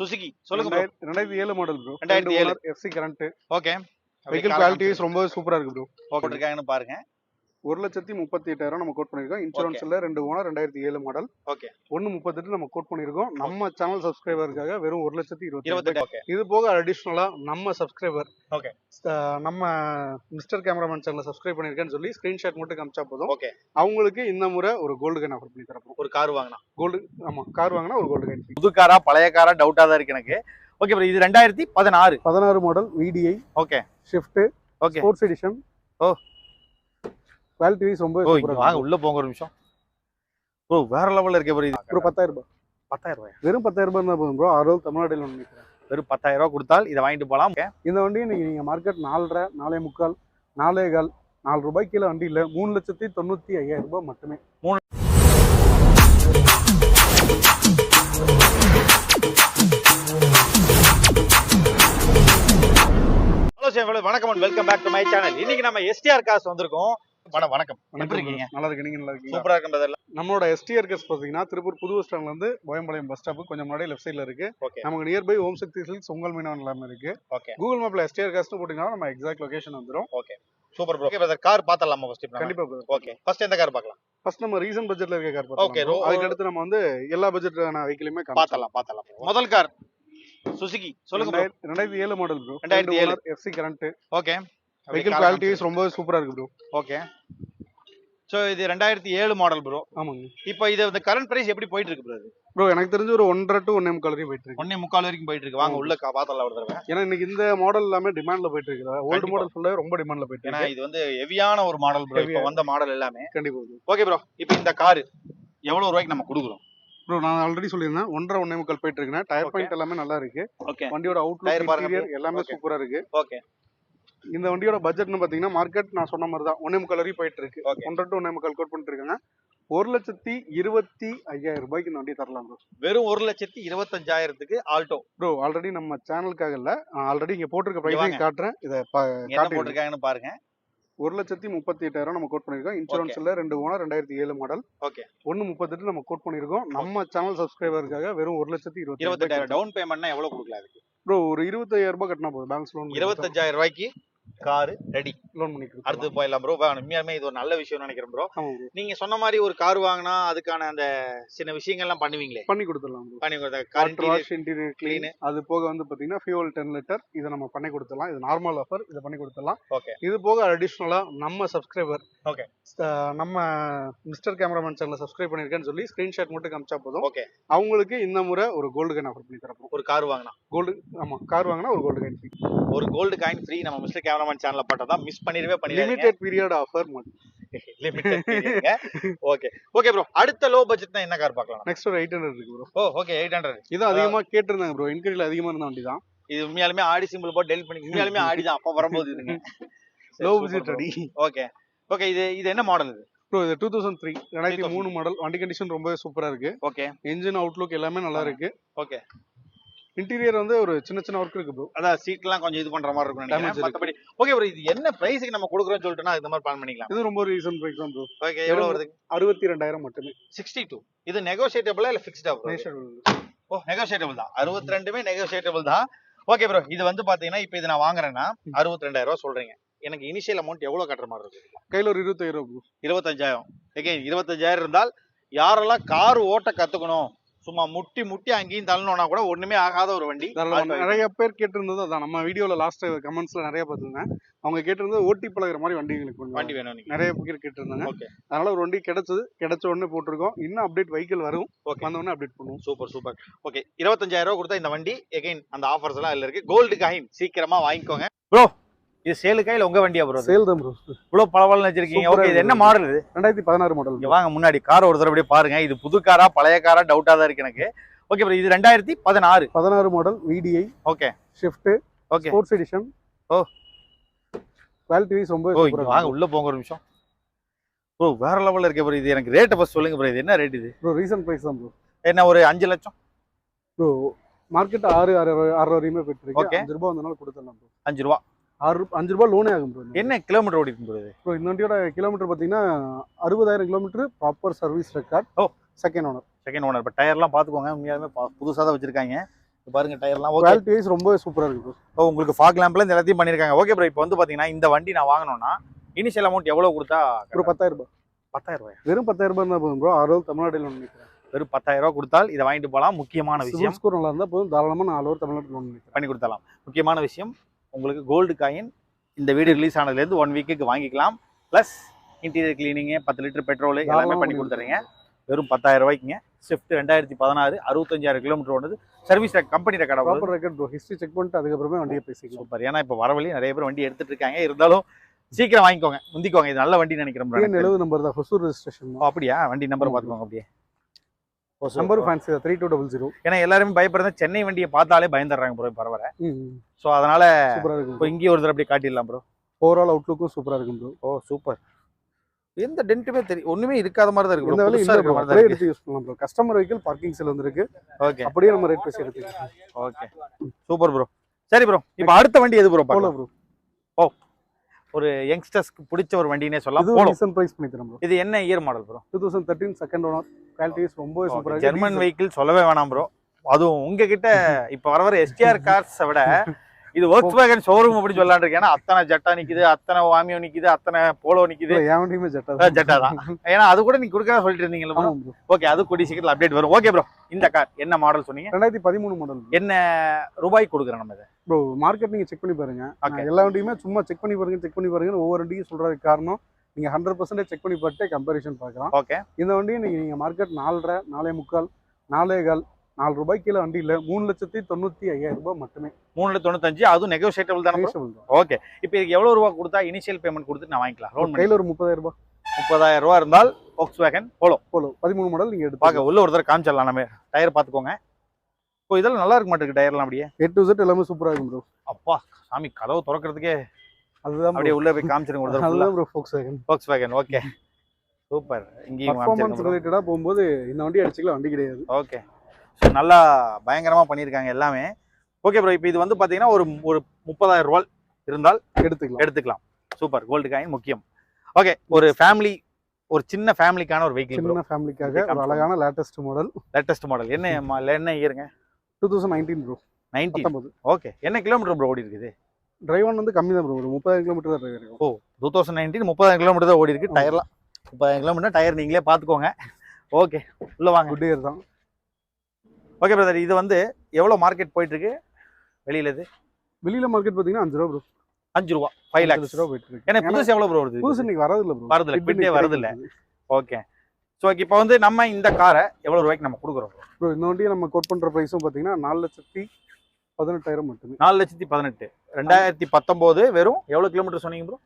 Suzuki சொல்லுங்க. ரெண்டாயிரத்தி ஏழு மாடல் ப்ரோ ரெண்டாயிரத்தி ஏழு. FC current okay vehicle quality ரொம்ப சூப்பரா இருக்கு ப்ரோ போட்டிருக்காங்கன்னு பாருங்க. ஒரு லட்சத்தி முப்பத்தி எட்டாயிரம் நம்ம கோட் பண்ணிருக்கோம் இன்சூரன்ஸ்ல ரெண்டு ஓனர் ரெண்டாயிரத்தி ஏழு மாடல் ஓகே ஒன்னு முப்பத்தெட்டு நம்ம கோட் பண்ணிருக்கோம் நம்ம சேனல் சப்ஸ்கிரைபருக்காக வெறும் ஒரு லட்சத்தி இருபத்தி ஓகே இது போக அடிஷ்னலா நம்ம சப்ஸ்கிரைபர் Okay. நம்ம மிஸ்டர் கேமராமேன் சேனல் சப்ஸ்கிரைப் பண்ணிருக்கேன்னு சொல்லி ஸ்கிரீன்ஷாட் மட்டும் காமிச்சா போதும். ஓகே அவங்களுக்கு இந்த முறை ஒரு கோல்டு கேன் ஆஃபர் பண்ணி தரப்போம். ஒரு கார் வாங்கினா. கோல்டு ஆமா கார் வாங்கினா ஒரு கோல்டு கேன் புது காரா பழைய காரா டவுட்டா தான் இருக்கு எனக்கு. ஓகே ப்ரோ இது ரெண்டாயிரத்தி பதினாறு. பதினாறு model VDI okay Swift okay sports edition oh. Quality wise ரொம்ப வாங்க உள்ள போங்க ஒரு நிமிஷம். ஓ வேற லெவல்ல இருக்கே ப்ரோ இது ஒரு பத்தாயிரம் ரூபாய். பத்தாயிரம் ரூபாய்? வெறும் பத்தாயிரம் ரூபாய் தான் போதும் ப்ரோ அறுபது தமிழ்நாட்டில் ஒன்று வெறும் பத்தாயிரம் ரூபாய் கொடுத்தால் இதை வாங்கிட்டு போலாம் Okay. இந்த வண்டியை நீங்க நீங்க மார்க்கெட் நாலரை நாலே முக்கால் நாலே கால் நாலு ரூபாய் கீழே வண்டி இல்ல. மூணு லட்சத்தி தொண்ணூத்தி ஐயாயிரம் ரூபாய் மட்டுமே. ஹலோ சார் வணக்கம் and welcome back to my channel இன்னைக்கு நம்ம எஸ்டிஆர் காசு வந்திருக்கோம். வணக்கம். வணக்கம் எப்படி இருக்கீங்க? நல்லா இருக்கு நீங்க நல்லா இருக்கீங்க சூப்பரா இருக்கும். நம்மளோட எஸ்டிஆர் கஸ் பாத்தீங்கன்னா திருப்பூர் புது பஸ் ஸ்டாண்ட்ல இருந்து போயம்பாளையம் பஸ் ஸ்டாப் கொஞ்சம் முன்னாடி லெஃப்ட் சைடுல இருக்கு. ஓகே நமக்கு நியர்பை ஓம் சக்தி சில்க்ஸ் உங்கள் மீனவன் எல்லாமே இருக்கு. ஓகே கூகுள் மேப்ல எஸ்டிஆர் காஸ்ட் போட்டீங்கன்னா நம்ம எக்ஸாக்ட் லொகேஷன் வந்துரும். Super bro okay brother car பார்த்தலாமா first கண்டிப்பா ஓகே ஃபர்ஸ்ட் எந்த கார் பார்க்கலாம்? ஃபர்ஸ்ட் நம்ம ரீசன் பட்ஜெட்ல இருக்க கார் ro- அதுக்கு அடுத்து நம்ம வந்து எல்லா பட்ஜெட்டான வெஹிக்கிளுமே பார்த்தலாம் பார்த்தலாம் முதல் கார் சுசுகி சொல்லுங்க. ரெண்டாயிரத்தி ஏழு மாடல் ப்ரோ ரெண்டாயிரத்தி ஏழு. FC current okay vehicle quality wise ரொம்ப சூப்பரா இருக்கு ப்ரோ ஓகே சோ இது ரெண்டாயிரத்தி ஏழு மாடல் ப்ரோ ஆமாங்க. இப்போ இது இந்த கரண்ட் பிரைஸ் எப்படி போயிட்டு இருக்கு ப்ரோ ப்ரோ எனக்கு தெரிஞ்சு ஒரு ஒன்றரை டு ஒன்னே முக்கால் வரையும் போயிட்டு இருக்கு ஒன்னே முக்கால் வரைக்கும் போயிட்டு இருக்கு வாங்க. உள்ள பார்த்தலாம் ஒரு தடவை. ஏன்னா இன்னைக்கு இந்த மாடல் எல்லாமே டிமாண்ட்ல போயிட்டு இருக்கு ஓல்டு. மாடல் ஃபுல்லாவே ரொம்ப டிமாண்ட்ல போயிட்டு இருக்கு இது வந்து ஹெவியான ஒரு மாடல் ப்ரோ இப்போ. வந்த மாடல் எல்லாமே. கண்டிப்பா ஓகே ப்ரோ இப்போ இந்த கார் எவ்வளவு ரூபாய்க்கு நம்ம கொடுக்குறோம்? ப்ரோ நான் ஆல்ரெடி சொல்லியிருந்தேன். ஒன்றரை ஒன்னே முக்கால் போயிட்டு இருக்குன்னா டயர். பாயிண்ட் எல்லாமே நல்லா இருக்கு. ஓகே வண்டியோட அவுட்லுக் எல்லாமே. சூப்பரா இருக்கு. ஓகே இந்த வண்டியோட பட்ஜெட்னு பாத்தீங்கன்னா மார்க்கெட் நான் சொன்ன மாதிரி தான் ஒன்னே முக்கால் வரையும் போயிட்டு இருக்கு ஒன்றரை டு ஒன்னே முக்கால் கோட் பண்ணிட்டு இருக்காங்க ஒரு லட்சத்தி இருபத்தி ஐயாயிரம் ரூபாய்க்கு இந்த வண்டி தரலாம் ப்ரோ வெறும் ஒரு லட்சத்தி இருபத்தஞ்சாயிரத்துக்கு ஆல்டோ ப்ரோ ஆல்ரெடி நம்ம சேனலுக்காக இல்ல. ஆல்ரெடி இங்க போட்டிருக்க. பிரைஸையும் காட்டுறேன். இதை. போட்டிருக்காங்கன்னு பாருங்க. ஒரு லட்சத்தி முப்பத்தி எட்டாயிரம் நம்ம கோட் பண்ணிருக்கோம் இன்சூரன்ஸ்ல ரெண்டு ஓனர் ரெண்டாயிரத்தி ஏழு மாடல் ஓகே ஒன்னு முப்பத்தெட்டு நம்ம கோட் பண்ணிருக்கோம் நம்ம சேனல் சப்ஸ்கிரைபருக்காக வெறும் ஒரு லட்சத்தி இருபத்தி டவுன் பேமெண்ட்னா எவ்வளவு கொடுக்கலாம் ப்ரோ ஒரு இருபத்தாயிரம் ரூபாய் கட்டினா போதும். பேங்க்ஸ் லோன் இருபத்தஞ்சாயிரம் ரூபாய்க்கு கார் ரெடி லோன் பண்ணி கொடுக்கலாம். அடுத்து போயிடலாம் ப்ரோ உண்மையாலுமே இது ஒரு நல்ல விஷயம் நினைக்கிறேன் ப்ரோ. நீங்க சொன்ன மாதிரி ஒரு கார் வாங்கினா அதுக்கான அந்த சின்ன விஷயங்கள்லாம் பண்ணுவீங்களே? பண்ணி கொடுத்துடலாம் பண்ணி கொடுத்த இன்டீரியர். க்ளீன் அது போக வந்து பாத்தீங்கன்னா ஃபியூல் டென் லிட்டர் இதை நம்ம பண்ணி கொடுத்துடலாம். இது நார்மல் ஆஃபர் இதை பண்ணி கொடுத்துடலாம். ஓகே இது போக அடிஷ்னலா நம்ம சப்ஸ்கிரைபர் Okay. நம்ம மிஸ்டர் கேமராமேன் சேனல் சப்ஸ்கிரைப் பண்ணிருக்கேன்னு சொல்லி ஸ்கிரீன்ஷாட் மட்டும் காமிச்சா போதும். ஓகே அவங்களுக்கு இந்த முறை ஒரு கோல்டு கேன் ஆஃபர் பண்ணி தரப்போம். ஒரு கார் வாங்கினா? கோல்டு ஆமா கார் வாங்கினா ஒரு கோல்டு கேன் ஒரு கோல்டு காயின் ஃப்ரீ நம்ம மிஸ்டர் கேமராமேன் சேனல்ல போட்டதா மிஸ் பண்ணிடவே பண்ணிடாதீங்க. Limited period offer okay okay bro அடுத்த லோ பட்ஜெட்னா என்ன கார் பார்க்கலாம் நெக்ஸ்ட் ஒரு எயிட் ஹண்ட்ரட் இருக்கு bro oh okay eight hundred இது அதிகமா கேட்டிருந்தாங்க ப்ரோ என்கொயரியில் அதிகமா இருந்த வண்டி தான் இது உண்மையாலுமே ஆடி சிம்பிள் போட்டு டெலிட் பண்ணி உண்மையாலுமே ஆடி தான் அப்ப வரும்போது இதுங்க. லோ பட்ஜெட் அடி. ஓகே ஓகே இது இது என்ன மாடல் இது? ப்ரோ இது டூ தௌசண்ட் த்ரீ ரெண்டாயிரத்தி மூணு மாடல் வண்டி கண்டிஷன் ரொம்ப சூப்பரா இருக்கு. ஓகே என்ஜின் அவுட்லுக் எல்லாமே நல்லா இருக்கு. ஓகே இன்டீரியர் வந்து ஒரு சின்ன சின்ன ஒர்க் இருக்கு ப்ரோ அதான் சீட்லாம் கொஞ்சம் இது பண்ற மாதிரி இருக்கும் இருக்கு. மத்தபடி ஓகே ப்ரோ இது என்ன பிரைஸ்க்கு நம்ம கொடுக்குறோம்னு சொல்லிட்டுனா இந்த மாதிரி பிளான் பண்ணிக்கலாம். இது ரொம்ப ரீசன் பிரைஸ் தான் ப்ரோ ஓகே எவ்வளவு வருது அறுபத்தி ரெண்டாயிரம் மட்டுமே. சிக்ஸ்டி டூ இது நெகோசியேட்டபிளா இல்ல ஃபிக்ஸ்டா ப்ரோ ஓ நெகோசியேட்டபிள் தான். அறுபத்தி ரெண்டுமே நெகோசியேட்டபிள் தான். ஓகே ப்ரோ இது வந்து பாத்தீங்கன்னா இப்போ இது நான் வாங்குறேன்னா அறுபத்தி ரெண்டாயிரம் ரூபாய் சொல்றீங்க. எனக்கு இனிஷியல் அமௌண்ட் எவ்வளவு கட்டுற மாதிரி இருக்கு? கையில ஒரு இருபத்தாயிரம் ப்ரோ இருபத்தஞ்சாயிரம். ஓகே இருபத்தஞ்சாயிரம் இருந்தால் யாரெல்லாம் கார் ஓட்ட கத்துக்கணும்? சும்மா முட்டி முட்டி அங்கேயும் தள்ளணும்னா கூட ஒண்ணுமே ஆகாத ஒரு வண்டி. நிறைய பேர் கேட்டிருந்தது அதான். நம்ம வீடியோல லாஸ்ட் கமெண்ட்ஸ்ல நிறைய பார்த்துருந்தேன். அவங்க கேட்டிருந்தது ஓட்டி பழகுற மாதிரி வண்டி எங்களுக்கு வண்டி வேணும் நிறைய பேர் கேட்டிருந்தாங்க. அதனால ஒரு வண்டி கிடைச்சது. கிடைச்ச உடனே போட்டிருக்கோம். இன்னும் அப்டேட் வெஹிக்கிள் வரும். ஓகே. வந்த உடனே அப்டேட் பண்ணுவோம். சூப்பர் சூப்பர் ஓகே இருபத்தஞ்சாயிரம் ரூபாய் கொடுத்தா இந்த வண்டி எகைன் அந்த ஆஃபர்ஸ் எல்லாம் இருக்கு. கோல்டு காயின் சீக்கிரமா வாங்கிக்கோங்க. ப்ரோ இது சேலுக்கா இல்ல உங்க வண்டியா ப்ரோ சேல் தான் ப்ரோ இவ்வளவு பளபளன்னு வச்சிருக்கீங்க. ஓகே இது என்ன. மாடல் இது? ரெண்டாயிரத்தி பதினாறு மாடல் இங்க வாங்க முன்னாடி கார் ஒரு தடவை அப்படியே பாருங்க. இது புது காரா பழைய காரா டவுட்டா தான் இருக்கு எனக்கு. ஓகே ப்ரோ இது ரெண்டாயிரத்தி பதினாறு. பதினாறு model VDI okay Swift okay sports edition oh. Quality wise ரொம்ப இங்க வாங்க உள்ள போங்க ஒரு நிமிஷம். ஓ வேற லெவல்ல இருக்கே ப்ரோ இது எனக்கு ரேட்டை ஃபர்ஸ்ட் சொல்லுங்க ப்ரோ இது என்ன ரேட் இது? ப்ரோ ரீசன்ட் பிரைஸ் தான் ப்ரோ என்ன ஒரு அஞ்சு லட்சம்? ப்ரோ மார்க்கெட் ஆறு ஆறு ஆறு வரையுமே போயிட்டு இருக்கு. அஞ்சு ரூபாய் வந்தனால கொடுத்துடலாம் ப்ரோ அஞ்சு ரூபா. ஆறு ரூபா- அஞ்சு ரூபாய் லோனே ஆகும் ப்ரோ என்ன கிலோமீட்டர் ஓடி ப்ரோ இது? ப்ரோ இந்த வண்டியோட கிலோமீட்டர் பார்த்தீங்கன்னா அறுபதாயிரம் kilometre proper service record oh. Second owner second owner இப்போ டயர்லாம் பார்த்துக்கோங்க உண்மையாலுமே பா- புதுசா தான் வச்சிருக்காங்க. பாருங்க டயர்லாம் குவாலிட்டி வைஸ் ரொம்பவே சூப்பரா இருக்கு ப்ரோ உங்களுக்கு ஃபாக் லேம்ப்ல இருந்து எல்லாத்தையும் பண்ணிருக்காங்க. ஓகே ப்ரோ இப்போ வந்து பாத்தீங்கன்னா இந்த வண்டி நான் வாங்கணும்னா இனிஷியல் அமௌண்ட் எவ்வளவு கொடுத்தா ஒரு பத்தாயிரம் ரூபாய் பத்தாயிரம் ரூபாய்? வெறும் பத்தாயிரம் ரூபாய் தான் போதும் ப்ரோ அறுபது தமிழ்நாட்டில் லோன் வெறும் பத்தாயிரம் ரூபாய் கொடுத்தால் இதை வாங்கிட்டு போகலாம். முக்கியமான விஷயம். ஸ்கோர் நல்லா இருந்தால் போதும். தாராளமாக நான் அறுபது தமிழ்நாட்டில் லோன் பண்ணி கொடுத்தலாம் முக்கியமான விஷயம் உங்களுக்கு கோல்டு காயின் இந்த வீடு ரிலீஸ் ஆனதுலேருந்து ஒன் வீக்குக்கு வாங்கிக்கலாம். ப்ளஸ் இன்டீரியர் கிளீனிங்கு பத்து லிட்டர் பெட்ரோல் எல்லாமே பண்ணி கொடுத்துறீங்க. வெறும் பத்தாயிரம் ரூபாய்க்குங்க. ஸ்விஃப்ட் ரெண்டாயிரத்தி பதினாறு அறுபத்தஞ்சாயிரம் கிலோமீட்டர் ஓடுது. Service company proper record bro history check பண்ணிட்டு அதுக்கப்புறமே வண்டியை பேசிக்கலாம் சூப்பர் ஏன்னா இப்போ வரவழி நிறைய பேர் வண்டி எடுத்துட்டு இருக்காங்க. இருந்தாலும் சீக்கிரம் வாங்கிக்கோங்க. முந்திக்கோங்க. இது நல்ல வண்டி நினைக்கிறேன். எழுபது நம்பர் தான். ஹொசூர் ரெஜிஸ்ட்ரேஷன் அப்படியா? வண்டி நம்பர் பார்த்துக்கோங்க அப்படியே. Number fancy three two double zero ஏன்னா எல்லாருமே பயப்படுறது சென்னை வண்டியை பார்த்தாலே பயந்துடுறாங்க ப்ரோ பரவாயில்ல. ஸோ அதனால சூப்பராக இருக்கும் இப்போ இங்கேயே ஒரு தடவை அப்படியே காட்டிடலாம் ப்ரோ ஓவரால் அவுட்லுக்கும் சூப்பராக இருக்கும் ப்ரோ ஓ சூப்பர் எந்த டென்ட்டுமே தெரியும் ஒண்ணுமே இருக்காத மாதிரி தான் இருக்கு இந்த. வேலை இருக்கிற மாதிரி தான் எடுத்து யூஸ் பண்ணலாம் bro customer vehicle parking sale வந்திருக்கு. ஓகே அப்படியே நம்ம ரேட் பேசி எடுத்துக்கலாம். ஓகே சூப்பர் ப்ரோ சரி ப்ரோ இப்போ அடுத்த வண்டி எது ப்ரோ போலோ பார்க்கலாம் ப்ரோ ஒரு யங்ஸ்டர்ஸ்க்கு பிடிச்ச ஒரு வண்டினே சொல்லலாம். இது போலோ ரீசன்ட் ப்ரைஸ் பண்ணி தரோம் ப்ரோ இது என்ன year model bro two thousand thirteen second owner quality ரொம்பவே சூப்பராக ஜெர்மன் வெஹிக்கிள் சொல்லவே வேணாம் ப்ரோ அதுவும் உங்ககிட்ட இப்போ வர வர எஸ்டிஆர் கார்ஸை விட இது ஒர்க்ஸ் வேகன் ஷோரூம் அப்படின்னு சொல்லலாம்னு இருக்கு ஏன்னா அத்தனை ஜட்டா நிக்குது அத்தனை வாமியோ நிக்குது அத்தனை போலோ நிக்குது. என் வண்டியுமே ஜெட்டா ஜட்டா தான். ஏன்னா அது கூட நீ கொடுக்கறதா சொல்லிட்டு ப்ரோ ஓகே அது கூடிய சீக்கிரத்தில் அப்டேட் வரும். ஓகே ப்ரோ இந்த கார் என்ன மாடல் சொன்னீங்க? ரெண்டாயிரத்தி பதிமூணு மாடல் என்ன ரூபாய் கொடுக்குறோம் நம்ம இதை? ப்ரோ மார்க்கெட் நீங்க செக் பண்ணி பாருங்க. எல்லா வண்டியுமே சும்மா செக் பண்ணி பாருங்க செக் பண்ணி பாருங்க ஒவ்வொரு வண்டியும் சொல்றதுக்கு காரணம் நீங்க ஹண்ட்ரட் பர்சன்டேஜ் செக் பண்ணி பார்த்து கம்பேரிஷன் பார்க்கலாம். ஓகே இந்த வண்டியை நீங்க நீங்க மார்க்கெட் நாலரை நாலே முக்கால் நாலே கால் நாலு ரூபாய் கீழே வண்டி இல்ல மூணு லட்சத்தி தொண்ணூத்தி ஐயாயிரம் ரூபாய் மட்டுமே. மூணுல தொண்ணூத்தஞ்சு அதுவும் நெகோசியேட்டபிள் தானே. ஓகே இப்போ இதுக்கு எவ்வளவு ரூபா கொடுத்தா இனிஷியல் பேமெண்ட் கொடுத்து நான் வாங்கிக்கலாம். லோன் கையில ஒரு முப்பதாயிரம் ரூபாய். முப்பதாயிரம் ரூபா இருந்தால் ஒக்ஸ் வேகன் போலோ போல பதிமூணு மாடல் நீங்க எடுத்து பார்க்க உள்ள ஒரு தடவை காமிச்சிடலாம். நம்ம டயர் பார்த்துக்கோங்க. இப்போ இதெல்லாம் நல்லா இருக்க மாட்டேங்குது டயர்லாம் அப்படியே? ஏ டு செட் எல்லாமே சூப்பரா இருக்கும் ப்ரோ அப்பா சாமி கதவு திறக்கிறதுக்கே அதுதான். அப்படியே உள்ள போய் காமிச்சிருங்க ஒரு தடவை அதுதான் bro Volkswagen Volkswagen okay super இங்கேயும் பர்ஃபார்மன்ஸ் காமிச்சிருங்க ரிலேட்டடா போகும்போது இந்த வண்டி அடிச்சுக்கலாம் வண்டி கிடையாது. ஓகே ஸோ நல்லா பயங்கரமா பண்ணியிருக்காங்க எல்லாமே. ஓகே ப்ரோ இப்போ இது வந்து பார்த்தீங்கன்னா ஒரு ஒரு முப்பதாயிரம் ரூபாய் இருந்தால் எடுத்துக்கலாம். எடுத்துக்கலாம். சூப்பர் கோல்டு காயின் முக்கியம். ஓகே ஒரு ஃபேமிலி ஒரு சின்ன ஃபேமிலிக்கான ஒரு வெஹிக்கிள் சின்ன ஃபேமிலிக்காக ஒரு அழகான லேட்டஸ்ட் மாடல் லேட்டஸ்ட் மாடல் என்ன என்ன இயருங்க two thousand nineteen bro ninety பத்தொன்பது. ஓகே என்ன கிலோமீட்டர் ப்ரோ ஓடி இருக்குது டிரைவன் வந்து கம்மி தான் ப்ரோ ஒரு முப்பதாயிரம் கிலோமீட்டர் தான் டிரைவர் இருக்கும். டூ தௌசண்ட் நைன்டீன் முப்பதாயிரம் கிலோமீட்டர் தான் ஓடி இருக்கு டயர்லாம் முப்பதாயிரம் கிலோமீட்டர் டயர் நீங்களே பார்த்துக்கோங்க ஓகே உள்ள வாங்க. குட் இயர் தான். ஓகே பிரதர் இது வந்து எவ்வளோ மார்க்கெட் போயிட்டு இருக்கு வெளியில இது? வெளியில மார்க்கெட் பாத்தீங்கன்னா அஞ்சு ரூபா ப்ரோ அஞ்சு ரூபா ஃபைவ் லேக்ஸ் ரூபா போயிட்டு இருக்கு ஏன்னா புதுசு எவ்வளோ ப்ரோ வருது புதுசு இன்னைக்கு வரது இல்ல ப்ரோ வரதில்ல, quid ஏ வரதில்ல. ஓகே ஸோ இப்போ வந்து நம்ம இந்த காரை எவ்வளோ ரூபாய்க்கு நம்ம கொடுக்குறோம்? ப்ரோ இந்த வண்டியை நம்ம கோட் பண்ற பிரைஸும் பாத்தீங்கன்னா நாலு லட்சத்தி பதினெட்டாயிரம் மட்டுமே. நாலு லட்சத்தி பதினெட்டு. ரெண்டாயிரத்தி பத்தொம்போது வெறும் எவ்வளோ கிலோமீட்டர் சொன்னீங்க ப்ரோ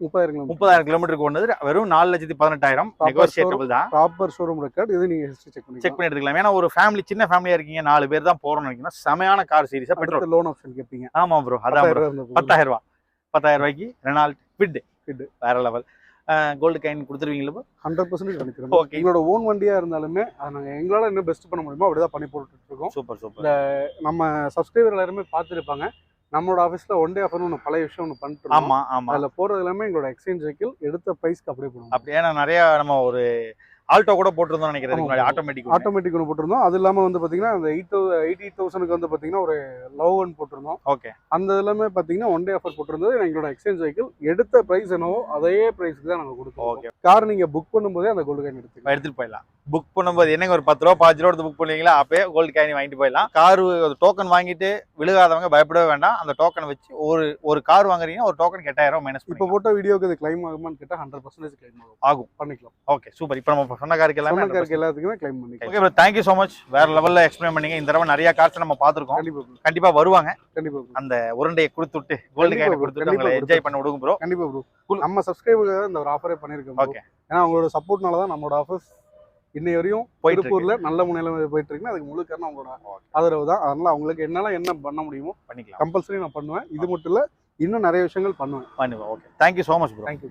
முப்பதாயிரம் கிலோமீட்டர் முப்பதாயிரம் கிலோமீட்டருக்கு ஒன்று வெறும் நாலு லட்சத்தி பதினெட்டாயிரம். நெகோசியேட்டபிள் தான். ப்ராப்பர் ஷோரூம் ரெக்கார்ட் இது நீங்க ஹிஸ்டரி செக் பண்ணி செக் பண்ணி எடுத்துக்கலாம். ஏன்னா ஒரு ஃபேமிலி சின்ன ஃபேமிலியா இருக்கீங்க நாலு பேர் தான் போறோம்னு நினைக்கிறீங்கன்னா செமையான கார் சீரிஸா பெட்ரோல் லோன் ஆப்ஷன் கேட்பீங்க ஆமா ப்ரோ அதான் பத்தாயிரம் ரூபா பத்தாயிரம் ரூபாய்க்கு ரெனால்ட் ஃபிட் Quid. வேற லெவல் கோல்டு கைன் கொடுத்துருவீங்களா? ஹண்ட்ரட் பர்சன்டேஜ் பண்ணிக்கிறோம் Okay. எங்களோட ஓன் வண்டியா இருந்தாலுமே அதை நாங்க எங்களால என்ன பெஸ்ட் பண்ண முடியுமோ அப்படிதான் பண்ணி போட்டுட்டு இருக்கோம் சூப்பர் சூப்பர் நம்ம சப்ஸ்கிரைபர் எல்லாருமே பார்த்துருப்பாங்க நம்மளோட ஆஃபீஸ்ல ஒன் டே ஆஃபர்னு ஒன்று பழைய விஷயம் ஒன்று பண்ணிட்டு இருக்கோம். ஆமா ஆமா அதுல போறது எல்லாமே எங்களோட எக்ஸ்சேஞ்ச் வெஹிக்கிள் எடுத்த பிரைஸ்க்கு அப்படியே போடுவோம் அப்படி ஏன்னா நிறைய நம்ம ஒரு ஆல்டோ கூட போட்டிருந்தோம் நினைக்கிறேன். ஆட்டோமேட்டிக் ஆட்டோமேட்டிக் ஒன்று போட்டிருந்தோம். அது இல்லாம வந்து பாத்தீங்கன்னா அந்த எயிட் எயிட்டி தௌசண்ட்க்கு வந்து பாத்தீங்கன்னா ஒரு லவ் ஒன் போட்டிருந்தோம். ஓகே அந்த எல்லாமே பாத்தீங்கன்னா ஒன் டே ஆஃபர் போட்டிருந்தது. எங்களோட எக்ஸ்சேஞ்ச் வெஹிக்கிள் எடுத்த பிரைஸ் என்னவோ அதே பிரைஸ்க்கு தான் நாங்க கொடுத்தோம் ஓகே கார் நீங்க புக் பண்ணும்போதே அந்த கோல்டு காயின் எடுத்துக்கலாம் எடுத்துட்டு போயிடலாம். புக் பண்ணும்போது என்னங்க ஒரு பத்து ரூபா பாஞ்சு ரூபா புக் பண்ணுவீங்களா? அப்பயே கோல்டு காயின் வாங்கிட்டு போயிடலாம். கார் டோக்கன் வாங்கிட்டு விழுகாதவங்க பயப்படவே வேண்டாம். அந்த டோக்கனை வச்சு ஒரு ஒரு கார் வாங்குறீங்கன்னா ஒரு டோக்கன் எட்டாயிரம் மைனஸ் இப்போ போட்ட வீடியோக்கு இது கிளைம் ஆகுமான்னு கேட்டா ஹண்ட்ரட் பர்சன்டேஜ் கிளைம் ஆகும். ஆகும். பண்ணிக்கலாம். ஓகே சூப்பர் இப்போ நம்ம சொன்ன காருக்கு எல்லாமே சொன்ன காருக்கு எல்லாத்துக்குமே கிளைம் பண்ணிக்கலாம். Okay bro thank you so much வேற லெவல்ல எக்ஸ்பிளைன் பண்ணீங்க. இந்த தடவை நிறைய கார்ஸ் நம்ம பார்த்துருக்கோம். கண்டிப்பா bro. கண்டிப்பா வருவாங்க. கண்டிப்பா bro. அந்த உருண்டையை கொடுத்துட்டு கோல்டு bro. கொடுத்துட்டு bro. என்ஜாய் பண்ண விடுங்க ப்ரோ கண்டிப்பா ப்ரோ. நம்ம சப்ஸ்கிரைபருக்காக இந்த ஒரு ஆஃபரே பண்ணிருக்கோம் bro. ஓகே ஏன்னா அவங்களோட சப்போர்ட்னால தான் நம்மளோட ஆஃபர்ஸ் இன்னை வரையும். திருப்பூர்ல நல்ல முனையில போயிட்டு இருக்குன்னா அதுக்கு முழு காரணம் அவங்களோட ஆதரவு தான். அதனால அவங்களுக்கு என்னால என்ன பண்ண முடியுமோ பண்ணிக்கலாம். கம்பல்சரி நான் பண்ணுவேன். இது மட்டும் இல்ல இன்னும் நிறைய விஷயங்கள் பண்ணுவேன். பண்ணுவோம் okay thank you so much bro thank you